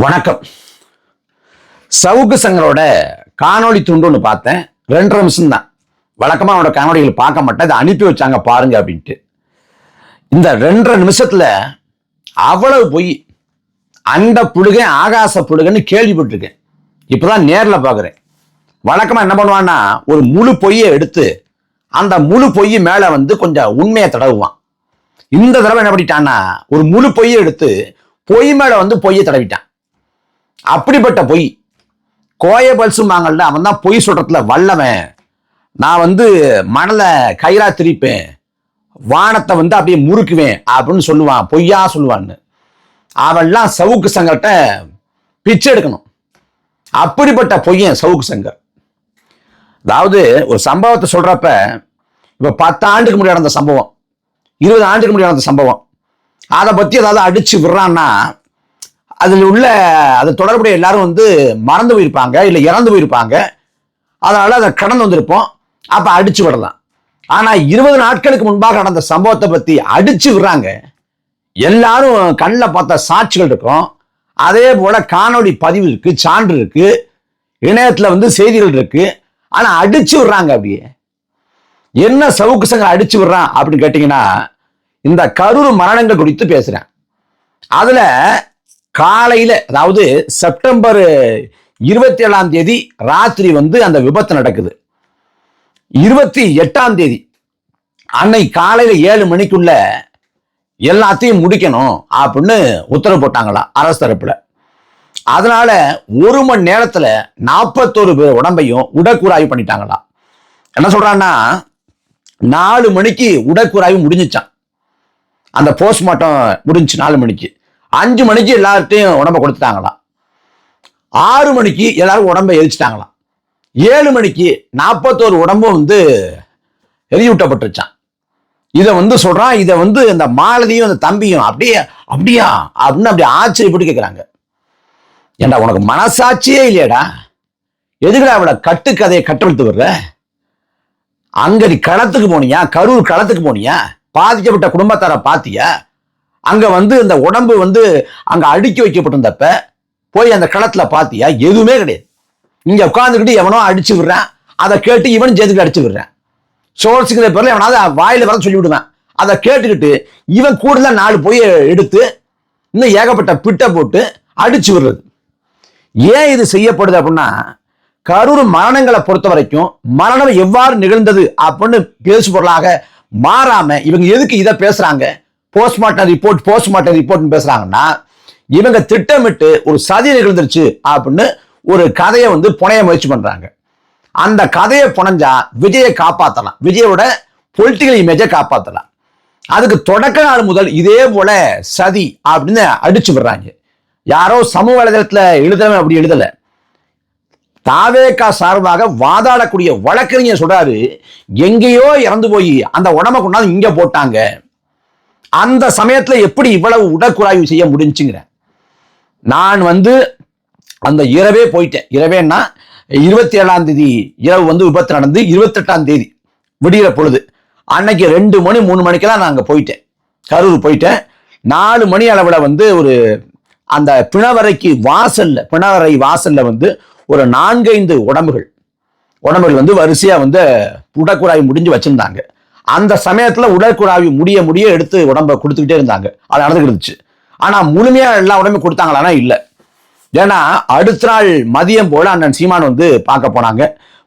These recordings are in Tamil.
வணக்கம். சவுக்கு சங்கரோட காணொளி துண்டு ஒன்று பார்த்தேன். ரெண்டரை நிமிஷம் தான். வழக்கமாக அவனோட காணொலிகள் பார்க்க மாட்டேன். அதை அனுப்பி வச்சாங்க பாருங்க அப்படின்ட்டு. இந்த ரெண்டரை நிமிஷத்தில் அவ்வளவு பொய். அந்த புழுகை ஆகாச புழுகைன்னு கேள்விப்பட்டிருக்கேன். இப்பதான் நேரில் பார்க்குறேன். வழக்கமாக என்ன பண்ணுவான்னா ஒரு முழு பொய்யை எடுத்து அந்த முழு பொய் மேலே வந்து கொஞ்சம் உண்மையை தடவுவான். இந்த தடவை என்ன பண்ணிட்டான்னா ஒரு முழு பொய்யை எடுத்து பொய் மேலே வந்து பொய்யை தடவிட்டான். அப்படிப்பட்ட பொய். கோய மாங்கல்னா அவன் தான் பொய் சொல்றதுல வல்லவன். நான் வந்து மணலை கயிறா திரிப்பேன். வானத்தை வந்து அப்படியே முறுக்குவேன் அப்படின்னு சொல்லுவான். பொய்யா சொல்லுவான்னு. அவன்லாம் சவுக்கு சங்கர்கிட்ட பிச்சை எடுக்கணும். அப்படிப்பட்ட பொய்யன் சவுக்கு சங்கர். அதாவது ஒரு சம்பவத்தை சொல்றப்ப இப்போ பத்து ஆண்டுக்கு முன்னாடி நடந்த சம்பவம் இருபது ஆண்டுக்கு முன்னாடி நடந்த சம்பவம். அதை பற்றி ஏதாவது அடிச்சு விடுறான்னா அதில் உள்ள அது தொடர்புடைய எல்லாரும் வந்து மறந்து போயிருப்பாங்க இல்லை இறந்து போயிருப்பாங்க. அதனால் அதை கடந்து வந்திருப்போம். அப்போ அடிச்சு விடலாம். ஆனால் இருபது நாட்களுக்கு முன்பாக நடந்த சம்பவத்தை பற்றி அடிச்சு விடுறாங்க. எல்லாரும் கண்ணில் பார்த்த சாட்சிகள் இருக்கும். அதே போல் காணொலி பதிவு இருக்குது சான்று இருக்குது இணையத்தில் வந்து செய்திகள் இருக்குது ஆனால் அடிச்சு விடுறாங்க அப்படியே. என்ன சவுக்கு சங்கம் அடிச்சு விடுறான் அப்படின்னு கேட்டிங்கன்னா இந்த கரூர் மரணங்கள் குறித்து பேசுகிறேன் அதில் காலையில அதாவது செப்டம்பர் இருபத்தி ஏழாம் தேதி ராத்திரி வந்து அந்த விபத்து நடக்குது. இருபத்தி எட்டாம் தேதி அன்னை காலையில ஏழு மணிக்குள்ள எல்லாத்தையும் முடிக்கணும் அப்படின்னு உத்தரவு போட்டாங்களாம் அரசு தரப்புல. அதனால ஒரு மணி நேரத்துல நாற்பத்தோரு பேர் உடம்பையும் உடற்கூறாய்வு பண்ணிட்டாங்களாம் என்ன சொல்றான்னா நாலு மணிக்கு உடற்கூறாய்வு முடிஞ்சிச்சான் அந்த போஸ்ட்மார்ட்டம் முடிஞ்சு நாலு மணிக்கு. அஞ்சு மணிக்கு எல்லார்ட்டையும் உடம்ப கொடுத்துட்டாங்களாம். ஆறு மணிக்கு எல்லாரும் உடம்பை எரிச்சிட்டாங்களாம். ஏழு மணிக்கு நாற்பத்தோரு உடம்பும் வந்து எரியூட்டப்பட்டுருச்சான் இதை வந்து சொல்கிறான் இதை வந்து இந்த மாலதியும் அந்த தம்பியும் அப்படியே அப்படியா அப்படின்னு அப்படி ஆச்சரியப்பட்டு கேட்குறாங்க ஏண்டா உனக்கு மனசாட்சியே இல்லையாடா. எதுக்குடா அவளை கட்டுக்கதையை கட்டெடுத்து வர்ற? அங்கே நீ களத்துக்கு போனியா? கரூர் களத்துக்கு போனியா? பாதிக்கப்பட்ட குடும்பத்தாரை பாத்தியா? அங்க வந்து இந்த உடம்பு வந்து அங்க அடுக்கி வைக்கப்பட்டிருந்தப்ப போய் அந்த கிணத்துல பாத்தியா? எதுவுமே கிடையாது. இங்க உட்காந்துக்கிட்டு எவனோ அடிச்சு விடுறான். அதை கேட்டு இவன் ஜெயத்துக்கு அடிச்சு விடுறான். சோர்ஸுங்கிற பேர்ல எவனாவது வாயில வர சொல்லி விடுவேன். அதை கேட்டுக்கிட்டு இவன் கூடுதலாக நாலு போய் எடுத்து இன்னும் ஏகப்பட்ட பிட்டை போட்டு அடிச்சு விடுறது. ஏன் இது செய்யப்படுது அப்படின்னா கரூர் மரணங்களை பொறுத்த வரைக்கும் மரணம் எவ்வாறு நிகழ்ந்தது அப்படின்னு பேசு பொருளாக மாறாம இவங்க எதுக்கு இதை பேசுறாங்க? போஸ்ட்மார்ட்டம் ரிப்போர்ட் போஸ்ட்மார்ட்டம் ரிப்போர்ட்னு பேசுறாங்கன்னா இவங்க திட்டமிட்டு ஒரு சதி நிகழ்ந்துருச்சு அப்படின்னு ஒரு கதையை வந்து புனைய முயற்சி பண்றாங்க. அந்த கதையை புனைஞ்சா விஜயை காப்பாற்றலாம் விஜயோட பொலிட்டிக்கல் இமேஜை காப்பாற்றலாம் அதுக்கு தொடக்க நாள் முதல் இதே போல சதி அப்படின்னு அடிச்சு விடுறாங்க. யாரோ சமூக வலைதளத்தில் எழுதுறவன் அப்படி எழுதலை. தாவேக்கா சார்பாக வாதாடக்கூடிய வழக்கறிஞர் சொல்றாரு எங்கேயோ இறந்து போய் அந்த உடம்ப கொண்டாந்து இங்க போட்டாங்க. அந்த சமயத்துல எப்படி இவ்வளவு உடற்குறாய்வு செய்ய முடிஞ்சுங்கிற. நான் வந்து அந்த இரவே போயிட்டேன். இரவேன்னா இருபத்தி ஏழாம் தேதி இரவு வந்து விபத்து நடந்து இருபத்தெட்டாம் தேதி விடிகிற பொழுது. அன்னைக்கு ரெண்டு மணி மூணு மணிக்கெல்லாம் நான் அங்கே போயிட்டேன். கரூர் போயிட்டேன். நாலு மணி அளவில் வந்து ஒரு அந்த பிணவரைக்கு வாசல்ல பிணவரை வாசல்ல வந்து ஒரு நான்கைந்து உடம்புகள். உடம்புகள் வந்து வரிசையா வந்து உடற்குழாய் முடிஞ்சு வச்சிருந்தாங்க. அந்த சமயத்தில் உடற்குழாவி முடிய முடிய எடுத்து உடம்ப கொடுத்துக்கிட்டே இருந்தாங்க. அது நடந்துக்கிட்டு இருந்துச்சு. முழுமையாக எல்லா உடம்பும் கொடுத்தாங்களான்னா இல்லை. ஏன்னா அடுத்த நாள் மதியம் போல அண்ணன் சீமான் வந்து பார்க்க போனாங்க.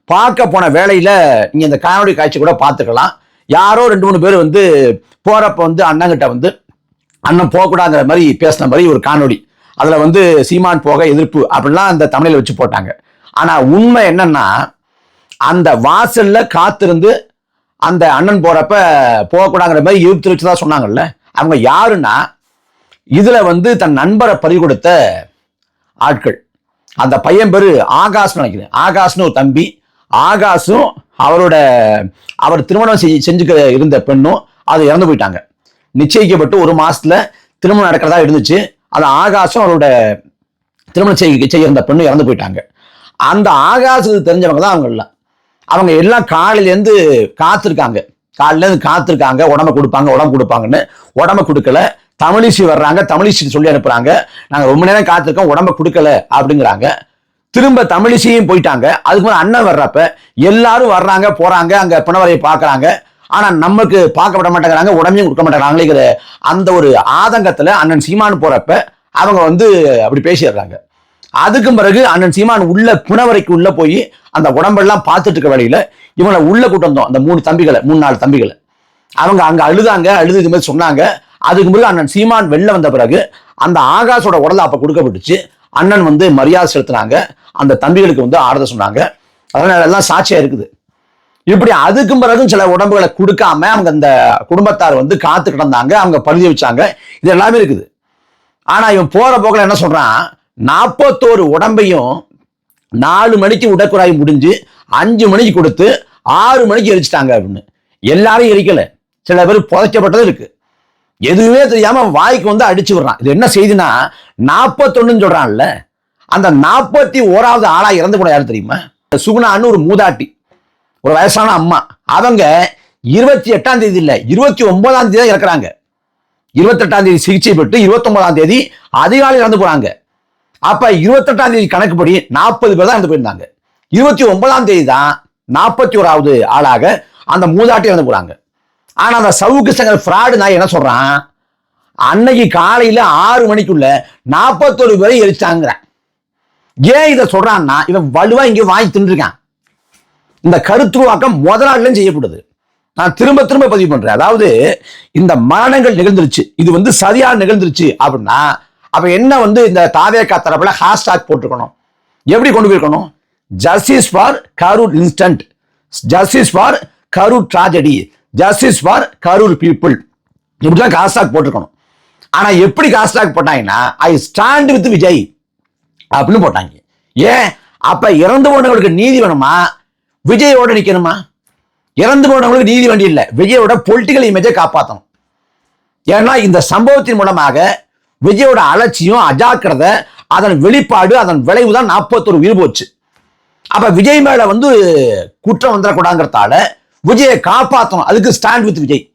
பார்க்க போன வேலையில் நீங்கள் இந்த காணொலி காட்சி கூட பார்த்துக்கலாம். யாரோ ரெண்டு மூணு பேர் வந்து போகிறப்ப வந்து அண்ணங்கிட்ட வந்து அண்ணன் போகக்கூடாங்கிற மாதிரி பேசின மாதிரி ஒரு காணொலி அதில் வந்து சீமான் போக எதிர்ப்பு அப்படிலாம் அந்த தமிழில் வச்சு போட்டாங்க. ஆனால் உண்மை என்னன்னா அந்த வாசலில் காத்திருந்து அந்த அண்ணன் போறப்ப போகக்கூடாங்கிற மாதிரி எதிர்த்து வச்சுதான் சொன்னாங்கல்ல. அவங்க யாருன்னா இதுல வந்து தன் நண்பரை பறி கொடுத்த ஆட்கள். அந்த பையன் பேரு ஆகாஷ் நினைக்கிறேன். ஆகாஷ்னு ஒரு தம்பி. ஆகாஷும் அவரோட அவர் திருமணம் செஞ்சு செஞ்சுக்க இருந்த பெண்ணும் அது இறந்து போயிட்டாங்க. நிச்சயிக்கப்பட்டு ஒரு மாசத்துல திருமணம் நடக்கிறதா இருந்துச்சு. அது ஆகாஷும் அவரோட திருமணம் செய்ய செய்ய இருந்த பெண்ணும் இறந்து போயிட்டாங்க. அந்த ஆகாசுக்கு தெரிஞ்சவங்க தான் அவங்க அவங்க எல்லாம் காலையிலேருந்து காத்திருக்காங்க. காலையிலேருந்து காத்திருக்காங்க. உடம்ப கொடுப்பாங்க உடம்பு கொடுப்பாங்கன்னு. உடம்ப கொடுக்கல. தமிழிசை வர்றாங்க. தமிழிசை சொல்லி அனுப்புறாங்க. நாங்கள் ரொம்ப நேரம் காத்திருக்கோம். உடம்ப கொடுக்கல அப்படிங்கிறாங்க. திரும்ப தமிழிசையும் போயிட்டாங்க. அதுக்கு மேலே அண்ணன் வர்றப்ப எல்லாரும் வர்றாங்க போறாங்க அங்க பிணவரையை பார்க்குறாங்க. ஆனால் நமக்கு பார்க்க விட மாட்டேங்கிறாங்க. உடம்பையும் கொடுக்க மாட்டேங்கிறாங்களேங்கிற அந்த ஒரு ஆதங்கத்தில் அண்ணன் சீமானு போறப்ப அவங்க வந்து அப்படி பேசிடுறாங்க. அதுக்கும் பிறகு அண்ணன் சீமான் உள்ள புனவரைக்கு உள்ள போய் அந்த உடம்பெல்லாம் பார்த்துட்டு இருக்க வழியில இவங்களை உள்ள கூட்டு வந்தோம். அந்த மூணு தம்பிகளை மூணு நாலு தம்பிகளை. அவங்க அங்க அழுதாங்க அழுது இது மாதிரி சொன்னாங்க. அதுக்கு பிறகு அண்ணன் சீமான் வெளில வந்த பிறகு அந்த ஆகாஷோட உடலை அப்ப கொடுக்கப்பட்டுச்சு. அண்ணன் வந்து மரியாதை செலுத்தினாங்க. அந்த தம்பிகளுக்கு வந்து ஆறுதல் சொன்னாங்க. அதனால எல்லாம் சாட்சியா இருக்குது. இப்படி அதுக்கும் பிறகும் சில உடம்புகளை கொடுக்காம அவங்க அந்த குடும்பத்தார் வந்து காத்து கிடந்தாங்க. அவங்க பழுதி வச்சாங்க இது எல்லாமே இருக்குது. ஆனா இவன் போற போக்கில் என்ன சொல்றான்? நாற்பத்தோரு உடம்பையும் நாலு மணிக்கு உடற்குறாய் முடிஞ்சு அஞ்சு மணிக்கு கொடுத்து ஆறு மணிக்கு எரிச்சிட்டாங்க அப்படின்னு. எல்லாரும் எரிக்கலை. சில பேர் புதைக்கப்பட்டது இருக்கு. எதுவுமே தெரியாம அவன் வாய்க்கு வந்து அடிச்சு விடுறான். இது என்ன செய்தினா நாற்பத்தொன்னு சொல்றான்ல. அந்த நாற்பத்தி ஓராவது ஆளா இறந்து போன யாரும் தெரியுமா? சுகுணான்னு ஒரு மூதாட்டி. ஒரு வயசான அம்மா. அவங்க இருபத்தி எட்டாம் தேதி இல்லை இருபத்தி ஒன்பதாம் தேதி தான் இறக்குறாங்க. இருபத்தெட்டாம் தேதி சிகிச்சை பெற்று இருபத்தொன்பதாம் தேதி அதிகாலை இறந்து போறாங்க. அப்ப இருபத்தெட்டாம் தேதி கணக்குப்படி நாற்பது பேர் தான் இறந்து போயிருந்தாங்க. இருபத்தி ஒன்பதாம் தேதி தான் நாற்பத்தி ஓராவது ஆளாக அந்த மூதாட்டி இறந்து போறாங்க ஆனா அந்த சவுக்கு சங்கர் ஃப்ராடு நான் என்ன சொல்றான்? அன்னைக்கு காலையில ஆறு மணிக்குள்ள நாற்பத்தொரு பேரை எரிச்சாங்கிறேன். ஏன் இதை சொல்றான்னா இவன் வலுவா இங்க வாங்கி தின்றுருக்கான் இந்த கருத்துருவாக்கம் முதலாளிலும் செய்யப்படுது. நான் திரும்ப திரும்ப பதிவு பண்றேன். அதாவது இந்த மரணங்கள் நிகழ்ந்துருச்சு. இது வந்து சரியா நிகழ்ந்துருச்சு அப்படின்னா அப்போ என்ன வந்து இந்த தாவேக்கா தரப்புல ஹேஷ்டாக் போட்டிருக்கணும்? எப்படி கொண்டு போயிருக்கணும்? Justice for Karur instant justice for Karur tragedy justice for Karur people இப்படிலாம் ஹேஷ்டாக் போட்டிருக்கணும். ஆனால் எப்படி ஹேஷ்டாக் போட்டாங்கன்னா ஐ ஸ்டாண்ட் வித் விஜய் அப்படின்னு போட்டாங்க. ஏன்? அப்போ இறந்து போனவங்களுக்கு நீதி வேணுமா? விஜயோட நிற்கணுமா இறந்து போனவங்களுக்கு நீதி வேண்டி இல்லை விஜயோட பொலிட்டிக்கல் இமேஜை காப்பாற்றணும் ஏன்னா இந்த சம்பவத்தின் மூலமாக விஜயோட அலட்சியம் அஜாக்கிரதை அதன் வெளிப்பாடு அதன் விளைவு தான் நாற்பத்தொரு உயிர் போச்சு. அப்ப விஜய் மேல வந்து குற்றம் வந்துடக்கூடாங்கிறதால விஜயை காப்பாற்றணும் அதுக்கு ஸ்டாண்ட் வித் விஜய்.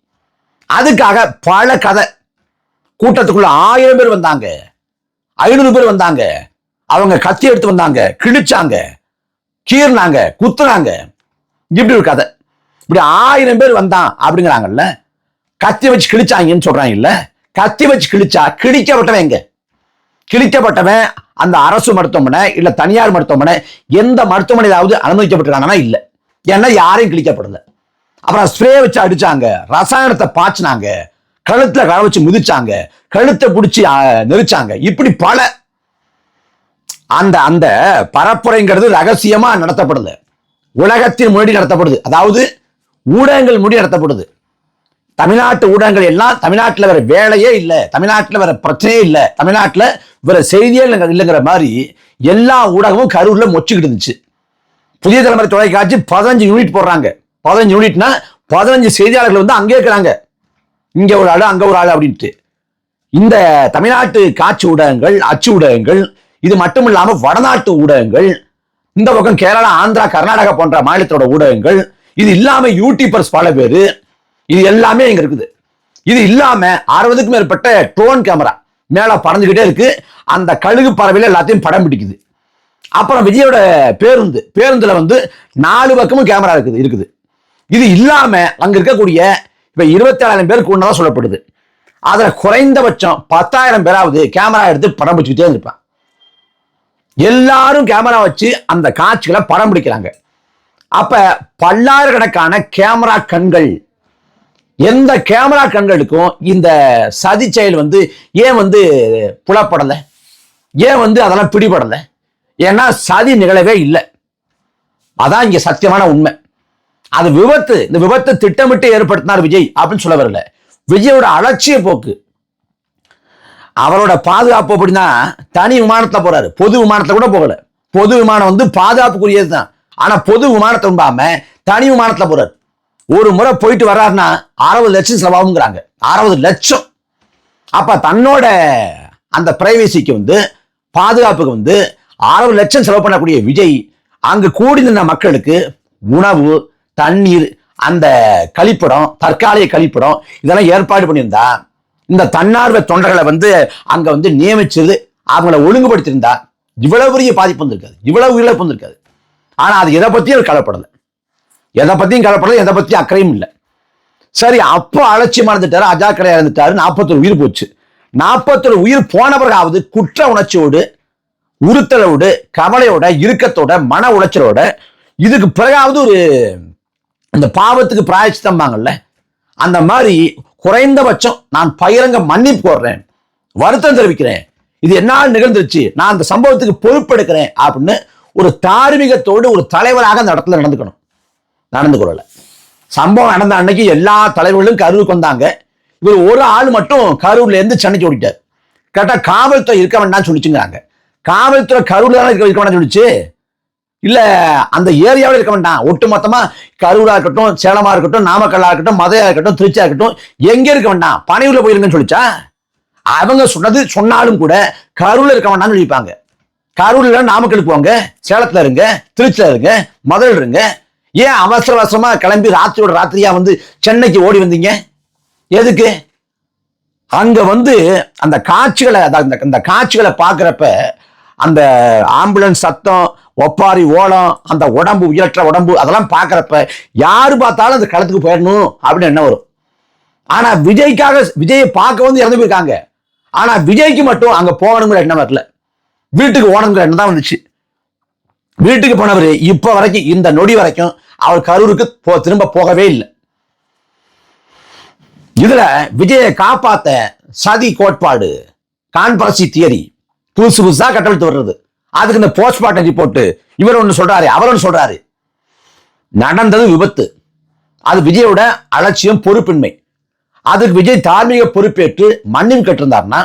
அதுக்காக பல கதை. கூட்டத்துக்குள்ள ஆயிரம் பேர் வந்தாங்க. ஐநூறு பேர் வந்தாங்க. அவங்க கத்தி எடுத்து வந்தாங்க. கிழிச்சாங்க. கீறினாங்க. குத்துனாங்க. இப்படி ஒரு கதை. இப்படி ஆயிரம் பேர் வந்தான் அப்படிங்கிறாங்கல்ல. கத்தி வச்சு கிழிச்சாங்கன்னு சொல்றாங்க கத்தி வச்சு கிழிச்சா கிழிக்கப்பட்டவன் எங்க? கிழிக்கப்பட்டவன் அந்த அரசு மருத்துவமனை இல்ல தனியார் மருத்துவமனை எந்த மருத்துவமனையிலாவது அனுமதிக்கப்பட்டிருக்காங்கன்னா இல்ல. ஏன்னா யாரையும் கிழிக்கப்படல. அப்புறம் ஸ்ப்ரே வச்சு அடிச்சாங்க ரசாயனத்தை பாய்ச்சினாங்க கழுத்துல கழ வச்சு மிதிச்சாங்க கழுத்தை பிடிச்சி நெரிச்சாங்க. இப்படி பல. அந்த அந்த பரப்புரைங்கிறது ரகசியமா நடத்தப்படுது. உலகத்தின் முன்னாடி நடத்தப்படுது. அதாவது ஊடகங்கள் முடி நடத்தப்படுது. தமிழ்நாட்டு ஊடகங்கள் எல்லாம் தமிழ்நாட்டில் வேற வேலையே இல்லை. தமிழ்நாட்டில் வேற பிரச்சனையே இல்லை. தமிழ்நாட்டில் வேற செய்தியே இல்லைங்கிற மாதிரி எல்லா ஊடகமும் கரூர்ல மொச்சிக்கிட்டு இருந்துச்சு. புதிய தலைமுறை தொலைக்காட்சி பதினஞ்சு யூனிட் போடுறாங்க. பதினஞ்சு யூனிட்னா பதினஞ்சு செய்தியாளர்கள் வந்து அங்கே இருக்கிறாங்க. இங்கே ஒரு ஆளு அங்கே ஒரு ஆள் அப்படின்ட்டு. இந்த தமிழ்நாட்டு காட்சி ஊடகங்கள் அச்சு ஊடகங்கள் இது மட்டும் இல்லாமல் வடநாட்டு ஊடகங்கள் இந்த பக்கம் கேரளா ஆந்திரா கர்நாடகா போன்ற மாநிலத்தோட ஊடகங்கள் இது இல்லாமல் யூடியூபர்ஸ் பல பேர் இது எல்லாமே இங்க இருக்குது. இது இல்லாம அறுபதுக்கும் மேற்பட்ட ட்ரோன் கேமரா மேல பறந்துகிட்டே இருக்கு. அந்த கழுகு பறவையில எல்லாத்தையும் படம் பிடிக்குது. அப்புறம் விஜயோட பேருந்து பேருந்துல வந்து நாலு பக்கமும் கேமரா இருக்குது இருக்குது. இது இல்லாம அங்க இருக்கக்கூடிய இப்ப இருபத்தி ஏழாயிரம் பேர் கூடதான் சொல்லப்படுது. அதுல குறைந்தபட்சம் பத்தாயிரம் பேராவது கேமரா எடுத்து படம் பிடிச்சிக்கிட்டே இருப்பான். எல்லாரும் கேமரா வச்சு அந்த காட்சிகளை படம் பிடிக்கிறாங்க. அப்ப பல்லாயிரக்கணக்கான கேமரா கண்கள் எந்த கேமரா கண்களுக்கும் இந்த சதி செயல் வந்து ஏன் வந்து புலப்படலை? ஏன் வந்து அதெல்லாம் பிடிபடலை? ஏன்னா சதி நிகழவே இல்லை. அதான் இங்கே சத்தியமான உண்மை. அது விபத்து இந்த விபத்தை திட்டமிட்டு ஏற்படுத்தினார் விஜய் அப்படின்னு சொல்ல வரல. விஜயோட அலட்சிய போக்கு. அவரோட பாதுகாப்பு அப்படின்னா தனி விமானத்தில் போறாரு. பொது விமானத்தில் கூட போகல. பொது விமானம் வந்து பாதுகாப்புக்குரியது தான் ஆனால் பொது விமானத்தை உண்டாம தனி விமானத்தில் போறாரு. ஒரு முறை போயிட்டு வர்றாருன்னா அறுபது லட்சம் செலவாகுங்கிறாங்க. அறுபது லட்சம். அப்ப தன்னோட அந்த பிரைவேசிக்கு வந்து பாதுகாப்புக்கு வந்து அறுபது லட்சம் செலவு பண்ணக்கூடிய விஜய் அங்கு கூடி நின்ற மக்களுக்கு உணவு தண்ணீர் அந்த கழிப்பிடம் தற்காலிக கழிப்பிடம் இதெல்லாம் ஏற்பாடு பண்ணியிருந்தா இந்த தன்னார்வ தொண்டர்களை வந்து அங்க வந்து நியமிச்சது அவங்கள ஒழுங்குபடுத்தியிருந்தா இவ்வளவு பெரிய பாதிப்பு வந்திருக்காது. இவ்வளவு உயிரிழப்பு வந்திருக்காது. ஆனா அது எதை பத்தியும் அவர் கவலைப்படலை. எதை பத்தியும் கவலைப்படல எதை பத்தியும் அக்கறையும் இல்லை. சரி அப்போ அலட்சியமா இருந்துட்டாரு அஜாக்கிரதையா இருந்துட்டாரு நாற்பத்தொரு உயிர் போச்சு. நாற்பத்தொரு உயிர் போன பிறகாவது குற்ற உணர்ச்சியோடு உறுத்தலோடு கவலையோட இறுக்கத்தோட மன உளைச்சலோட இதுக்கு பிறகாவது ஒரு இந்த பாவத்துக்கு பிராயச்சித்தம்பாங்கல்ல அந்த மாதிரி குறைந்தபட்சம் நான் பகிரங்க மன்னிப்பு கோர்றேன் வருத்தம் தெரிவிக்கிறேன். இது என்னால் நிகழ்ந்துருச்சு நான் அந்த சம்பவத்துக்கு பொறுப்பெடுக்கிறேன் அப்படின்னு ஒரு தார்மீகத்தோடு ஒரு தலைவராக அந்த இடத்துல நடந்துக்கணும். நடந்து கொள்ளலை. சம்பவம் நடந்த அன்னைக்கு எல்லா தலைவர்களும் கரூருக்கு வந்தாங்க. இவர் ஒரு ஆள் மட்டும் கரூர்ல இருந்து சென்னைக்கு ஓடிட்டார். கரெக்டாக காவல்துறை இருக்க வேண்டாம்னு சொல்லிச்சுங்கிறாங்க. காவல்துறை கரூர்ல தானே இருக்க இருக்க வேண்டாம்னு சொல்லிச்சு? இல்லை அந்த ஏரியாவில் இருக்க வேண்டாம். ஒட்டு மொத்தமாக கரூராக இருக்கட்டும் சேலமாக இருக்கட்டும் நாமக்கல்லாக இருக்கட்டும் மதையாக இருக்கட்டும் திருச்சியாக இருக்கட்டும் எங்கே இருக்க வேண்டாம்? பனையூரில் போயிருங்கன்னு சொல்லிச்சா? அவங்க சொன்னது சொன்னாலும் கூட கரூரில் இருக்க வேண்டாம்னு சொல்லிப்பாங்க கரூர்ல நாமக்கலுக்கு போங்க சேலத்தில் இருங்க திருச்சியில் இருங்க மதுரையில் இருங்க ஏன் அவசர அவசரமா கிளம்பி ராத்திரியோட ராத்திரியா வந்து சென்னைக்கு ஓடி வந்தீங்க? எதுக்கு? அங்க வந்து அந்த காட்சிகளை அந்த அந்த காட்சிகளை பார்க்குறப்ப அந்த ஆம்புலன்ஸ் சத்தம் ஒப்பாரி ஓலம் அந்த உடம்பு உயிரற்ற உடம்பு அதெல்லாம் பார்க்குறப்ப யார் பார்த்தாலும் அந்த களத்துக்கு போயிடணும் அப்படின்னு என்ன வரும். ஆனால் விஜய்க்காக விஜயை பார்க்க வந்து இறந்து போயிருக்காங்க. ஆனால் விஜய்க்கு மட்டும் அங்கே போகணுங்கிற எண்ணம் வரல. வீட்டுக்கு ஓடணுங்கிற எண்ணம் தான் வந்துச்சு. வீட்டுக்கு போனவர் இப்ப வரைக்கும் இந்த நொடி வரைக்கும் அவர் கரூருக்கு போ திரும்ப போகவே இல்லை. இதுல விஜயை காப்பாத்த சதி கோட்பாடு கான்பரசி தியரி புதுசு புதுசா கட்டமைத்து வர்றது அதுக்கு இந்த போஸ்ட்மார்ட்டம் ரிப்போர்ட் இவர் ஒன்று சொல்றாரு அவர் ஒன்று சொல்றாரு. நடந்தது விபத்து. அது விஜயோட அலட்சியம் பொறுப்பின்மை. அதுக்கு விஜய் தார்மீக பொறுப்பேற்று மண்ணின் கட்டிருந்தாருன்னா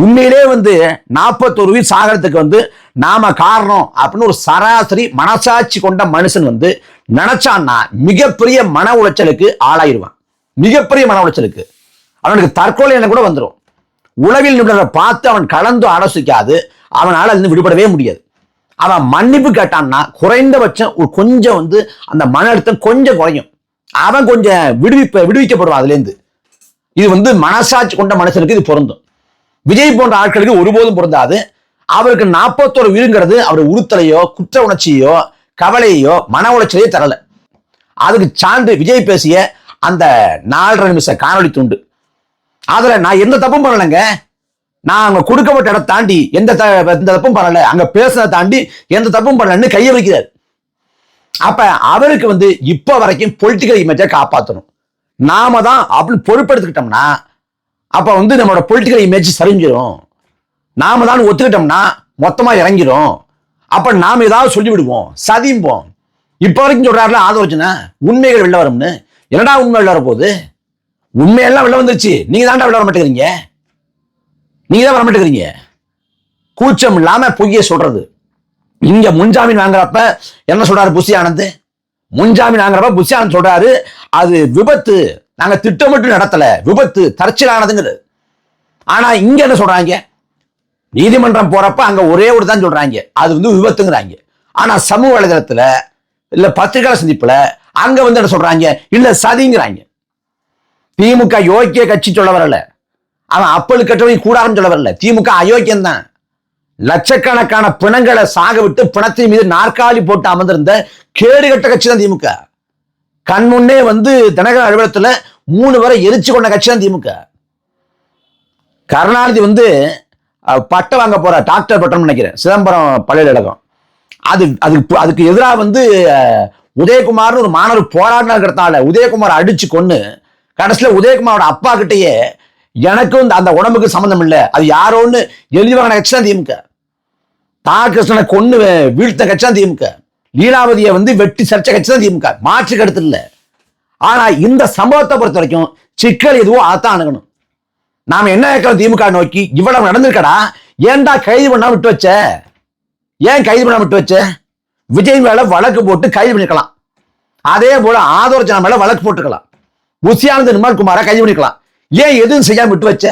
உண்மையிலே வந்து நாற்பத்தொரு உயிர் சாகரத்துக்கு வந்து நாம காரணம் அப்படின்னு ஒரு சராசரி மனசாட்சி கொண்ட மனுஷன் வந்து நினைச்சான்னா மிகப்பெரிய மன உளைச்சலுக்கு ஆளாயிருவான். மிகப்பெரிய மன உளைச்சலுக்கு. அவனுக்கு தற்கொலை என கூட வந்துடும் உளவில் நிபுணரை பார்த்து அவன் கலந்து ஆலோசிக்காது. அவனால் இருந்து விடுபடவே முடியாது. அவன் மன்னிப்பு கேட்டான்னா குறைந்தபட்சம் ஒரு கொஞ்சம் வந்து அந்த மன அழுத்தம் கொஞ்சம் குறையும். அவன் கொஞ்சம் விடுவிப்ப விடுவிக்கப்படுவான் அதுலேருந்து. இது வந்து மனசாட்சி கொண்ட மனுஷனுக்கு இது பொருந்தும். விஜய் போன்ற ஆட்களுக்கு ஒருபோதும் பொருந்தாது. அவருக்கு நாற்பத்தோரு உயிருங்கிறது அவர் உறுத்தலையோ குற்ற உணர்ச்சியோ கவலையோ மன உளைச்சலையோ தரல. அதுக்கு சான்று விஜய் பேசிய அந்த நாலரை நிமிஷ காணொலி துண்டு. அதுல நான் எந்த தப்பும் பண்ணலைங்க. நான் அங்க கொடுக்கப்பட்ட இடத்தை தாண்டி எந்த த- எந்த தப்பும் பண்ணல. அங்க பேசுனதை தாண்டி எந்த தப்பும் பண்ணலன்னு கையை வைக்கிறார். அப்ப அவருக்கு வந்து இப்ப வரைக்கும் பொலிட்டிக்கல் இமேஜை காப்பாற்றணும் நாம தான் அப்படின்னு பொறுப்பெடுத்துக்கிட்டோம்னா அப்ப வந்து நம்மளோட பொலிட்டிக்கல் இமேஜ் சரிஞ்சிடும் நாம தான் ஒத்துக்கிட்டோம்னா மொத்தமா இறங்கிடும் அப்ப நாம ஏதாவது சொல்லிவிடுவோம். சதிம்போம். இப்ப வரைக்கும் சொல்றாருல ஆதரவுச்சுனா உண்மைகள் வெளில வரும்னு. என்னடா உண்மை வெளில வரப்போகுது? உண்மையெல்லாம் வெளில வந்துருச்சு. நீங்க தான்டா வெளில வர மாட்டேங்கிறீங்க? நீங்க தான் வர மாட்டேங்கிறீங்க? கூச்சம் இல்லாம பொய்யை சொல்றது. இங்க முன்ஜாமீன் வாங்குறப்ப என்ன சொல்றாரு புஷி ஆனந்த் முன்ஜாமீன் வாங்குறப்ப புஷி ஆனந்த் சொல்றாரு அது விபத்து. நாங்க திட்டமிட்டு நடத்தல. விபத்து தற்செயலானதுங்கிறது ஆனா இங்க என்ன சொல்றாங்க? நீதிமன்றம் போறப்ப அங்க ஒரே ஒரு தான் சொல்றாங்க. அது வந்து விபத்துங்கிறாங்க. ஆனா சமூக வலைதளத்துல இல்ல பத்திரிகை சந்திப்புல அங்க வந்து என்ன சொல்றாங்க? இல்ல சதிங்கிறாங்க. திமுக யோக்கிய கட்சி சொல்ல வரல. அவன் அப்பல் கட்டவன் கூடாரம் சொல்ல வரல. திமுக அயோக்கியம் தான் லட்சக்கணக்கான பிணங்களை சாக விட்டு பிணத்தின் மீது நாற்காலி போட்டு அமர்ந்திருந்த கேடுகட்ட கட்சி தான் திமுக. கண் முன்னே வந்து தினகரன் அலுவலகத்தில் மூணு வரை எரிச்சு கொண்ட கட்சி தான் திமுக. கருணாநிதி வந்து பட்டம் வாங்க போற டாக்டர் பட்டம் நினைக்கிறேன். சிதம்பரம் பல்கலைக்கழகம். அது அதுக்கு அதுக்கு எதிராக வந்து உதயகுமார்னு ஒரு மாணவர் போராடினாங்கிறதுனால உதயகுமார் அடிச்சு கொண்டு கடைசியில் உதயகுமாரோட அப்பா கிட்டேயே எனக்கும் இந்த- அந்த உடம்புக்கு சம்மந்தம் இல்லை. அது யாரோன்னு எழுதி வாங்கின கட்சி தான் திமுக. தா. கிருஷ்ணனை கொண்டு வீழ்த்த கட்சி தான் திமுக. லீலாவதியை வந்து வெட்டி சர்ச்சை கட்சி தான் திமுக. மாற்று கருத்து இல்லை. ஆனா இந்த சம்பவத்தை பொறுத்த வரைக்கும் சிக்கல் எதுவோ அதான் அணுகணும். நாம என்ன கேட்கலாம் திமுக நோக்கி? இவ்வளவு நடந்திருக்கடா. ஏன்டா கைது பண்ணாம விட்டு வச்ச? ஏன் கைது பண்ணாம விட்டு வச்ச? விஜய் மேல வழக்கு போட்டு கைது பண்ணிக்கலாம் அதே போல ஆதோர்ஜனா மேல வழக்கு போட்டுக்கலாம் புசியானந்த நிர்மல்குமாரை கைது பண்ணிக்கலாம் ஏன் எதுவும் செய்யாம விட்டு வச்ச?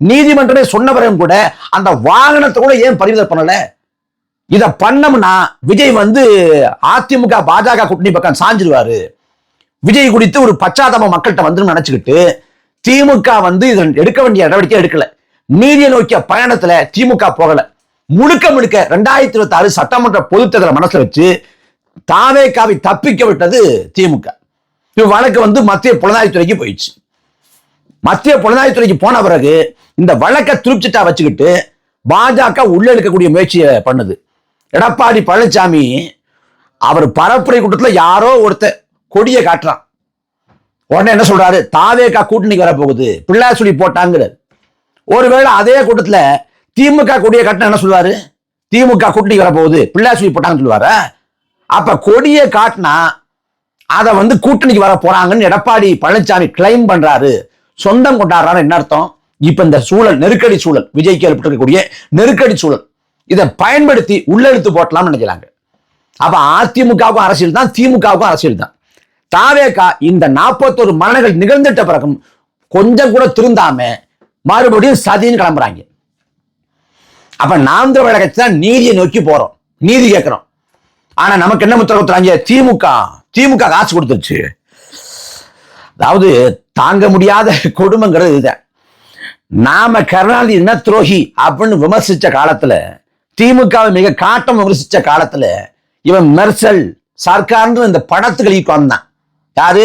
நீதிமன்றமே சொன்ன பிறகும் கூட அந்த வாகனத்தை கூட ஏன் பறிமுதல் பண்ணல? இத பண்ணோம்னா விஜய் வந்து அதிமுக பாஜக கூட்டணி பக்கம் சாஞ்சிருவாரு. விஜய் குறித்து ஒரு பச்சாதாபம் மக்கள்கிட்ட வந்துரும் நினைச்சுக்கிட்டு திமுக வந்து இதில் எடுக்க வேண்டிய நடவடிக்கை எடுக்கல. நீதியை நோக்கிய பயணத்துல திமுக போகல. முழுக்க முழுக்க ரெண்டாயிரத்தி இருபத்தி ஆறு சட்டமன்ற பொது தேர்தலை மனசுல வச்சு தாவேக்காவை தப்பிக்க விட்டது திமுக. இது வழக்கு வந்து மத்திய புலனாய்வுத்துறைக்கு போயிடுச்சு. மத்திய புலனாய்வுத்துறைக்கு போன பிறகு இந்த வழக்கை திருப்திட்டா வச்சுக்கிட்டு பாஜக உள்ள எடுக்கக்கூடிய முயற்சியை பண்ணுது. எடப்பாடி பழனிசாமி அவர் பரப்புரை கூட்டத்தில் யாரோ ஒருத்தர் கொடியை காட்டுறான். உடனே என்ன சொல்றாரு? தாவேக்கா கூட்டணிக்கு வரப்போகுது பிள்ளையார் சொல்லி போட்டாங்கிறார். ஒருவேளை அதே கூட்டத்தில் திமுக கொடியை காட்டினா என்ன சொல்லுவாரு? திமுக கூட்டணிக்கு வரப்போகுது பிள்ளையார் சொல்லி போட்டாங்கன்னு சொல்லுவாரா? அப்ப கொடியை காட்டினா அதை வந்து கூட்டணிக்கு வர போறாங்கன்னு எடப்பாடி பழனிசாமி கிளைம் பண்றாரு. சொந்தம் கொண்டாடுறாரு என்ன அர்த்தம்? இப்ப இந்த சூழல் நெருக்கடி சூழல் விஜய்க்கு ஏற்பட்டிருக்கக்கூடிய நெருக்கடி சூழல். இதை பயன்படுத்தி உள்ளெழுத்து போட்டலாம்னு நினைக்கிறாங்க. அப்ப அதிமுகவுக்கும் அரசியல் தான் திமுகவுக்கும் அரசியல் தான். தாவேகா இந்த நாற்பத்தொரு மரணங்கள் நிகழ்ந்துட்ட பிறகும் கொஞ்சம் கூட திருந்தாம மறுபடியும் சதின்னு கிளம்புறாங்க. அப்ப நாம் தமிழக கட்சி தான் நீதியை நோக்கி போறோம். நீதி கேட்கிறோம். ஆனா நமக்கு என்ன முத்திர கொடுத்துறாங்க திமுக திமுக காசு கொடுத்துருச்சு. அதாவது தாங்க முடியாத கொடுமைங்கிறது இதுதான். நாம கருணாநிதி என்ன துரோகி அப்படின்னு விமர்சிச்ச காலத்துல திமுகவை மிக காட்டம் விமர்சித்த காலத்துல இவன் மெர்சல் சர்க்கார்ன்ற இந்த படத்துக்கு வந்தான். யாரு?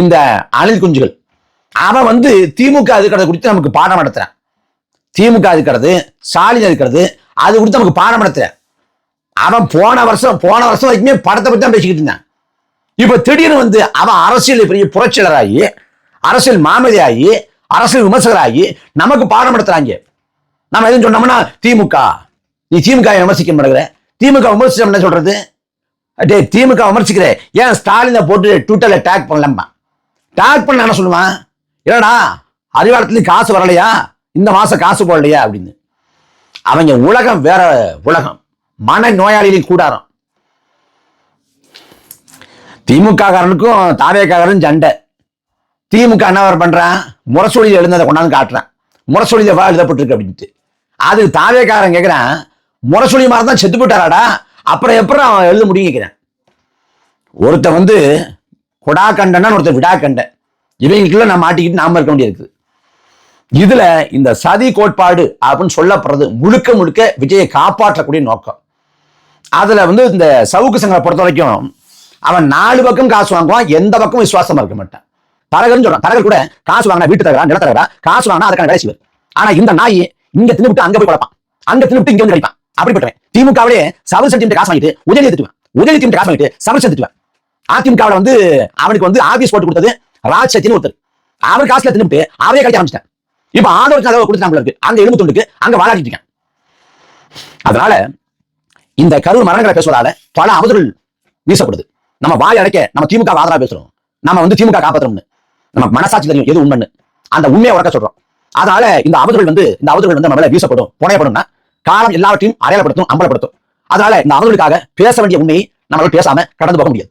இந்த அணில் குஞ்சுகள். அவன் வந்து திமுக இருக்கிறத குறித்து நமக்கு பாடம் நடத்துறான். திமுக இருக்கிறது ஸ்டாலின் இருக்கிறது அது குறித்து நமக்கு பாடம் நடத்துறான். அவன் போன வருஷம் போன வருஷம் வரைக்குமே படத்தை பற்றி தான் பேசிக்கிட்டு இருந்தான். இப்போ திடீர்னு வந்து அவன் அரசியல் பெரிய புரட்சியாளராகி அரசியல் மாமதியாகி அரசியல் விமர்சகராகி நமக்கு பாடம் நடத்துறாங்க. நம்ம எதுவும் சொன்னோம்னா திமுக. நீ திமுக விமர்சிக்க மாட்டேங்கிற திமுக விமர்சிச்சோம் என்ன சொல்றது? டே திமுக விமர்சிக்கிற. ஏன் ஸ்டாலினை போட்டு ட்விட்டரில் டேக் பண்ணலாமா டேக் பண்ண என்ன சொல்லுவான்? இல்லடா அறிவாளத்துலேயும் காசு வரலையா? இந்த மாதம் காசு போடலையா? அப்படின்னு. அவங்க உலகம் வேற உலகம். மன நோயாளிகளையும் கூடாரம். திமுககாரனுக்கும் தாவேக்காரனும் சண்டை. திமுக என்ன பண்ணுறான் முரசொலியில் எழுந்ததை கொண்டாந்து காட்டுறான். முரசொலியில் வா எழுதப்பட்டிருக்கு அப்படின்ட்டு. அது தாவேக்காரன் கேட்குறான் முரசொலி மாதிரி தான் செத்து போயிட்டாராடா. அப்புறம் எப்படி அவன் எழுத முடியும் கேட்கிறேன் ஒருத்தன் வந்து கொடா கண்டன்னா ஒருத்தன் விடா கண்டன் இவங்களுக்குள்ள நான் மாட்டிக்கிட்டு நாம இருக்க வேண்டியிருக்கு இதுல இந்த சதி கோட்பாடு அப்படின்னு சொல்லப்படுறது முழுக்க முழுக்க விஜயை காப்பாற்றக்கூடிய நோக்கம். அதுல வந்து இந்த சவுக்கு சங்கரை பொறுத்த வரைக்கும் அவன் நாலு பக்கம் காசு வாங்குவான் எந்த பக்கம் விசுவாசமா இருக்க மாட்டான். தரகர்னு சொல்றான். தரகர் கூட காசு வாங்கினா வீட்டு தரகரா நில காசு வாங்கினா அதுக்கான வேலை செய்வார். ஆனா இந்த நாய் இங்க தின்னுபிட்டு அங்க போய் குழப்பான். அங்க தின்னுபிட்டு இங்க வந்து கிடைப்பான். அப்படிப்பட்டவன். திமுகவிலே சவல் சென்டிமீட்டர் காசு வாங்கிட்டு உதயநிதி திட்டுவேன். உதயநிதி காசு வாங்கிட்டு சவல் செஞ்சுட்டுவேன் அதிமுகவில் வந்து அவனுக்கு வந்து ஆபீஸ் போட்டு கொடுத்தது ராஜ் சத்தின்னு ஒருத்தர். அவர் காசுல திரும்பிட்டு அவரே கழிக்க ஆரம்பிச்சிட்டேன் இப்ப ஆதரவு கதவை கொடுத்தாங்க இருக்கு. அங்க எலும்பு துண்டுக்கு அங்க வாழாடிட்டு இருக்கேன். அதனால இந்த கரூர் மரணங்களை பேசுவதால பல அவதூறுகள் வீசப்படுது. நம்ம வாய் அடைக்க நம்ம திமுக ஆதரவா பேசுறோம். நம்ம வந்து திமுக காப்பாத்துறோம்னு நம்ம மனசாட்சி தெரியும் எது உண்மைன்னு. அந்த உண்மையை உறக்க சொல்றோம். அதனால இந்த அவதூறுகள் வந்து இந்த அவதூறுகள் வந்து நம்ம வீசப்படும் புனையப்படும்னா காலம் எல்லாவற்றையும் அடையாளப்படுத்தும் அம்பலப்படுத்தும். அதனால இந்த அவர்களுக்காக பேச வேண்டிய உண்மையை நம்மளால் பேசாம கடந்து போக முடியாது.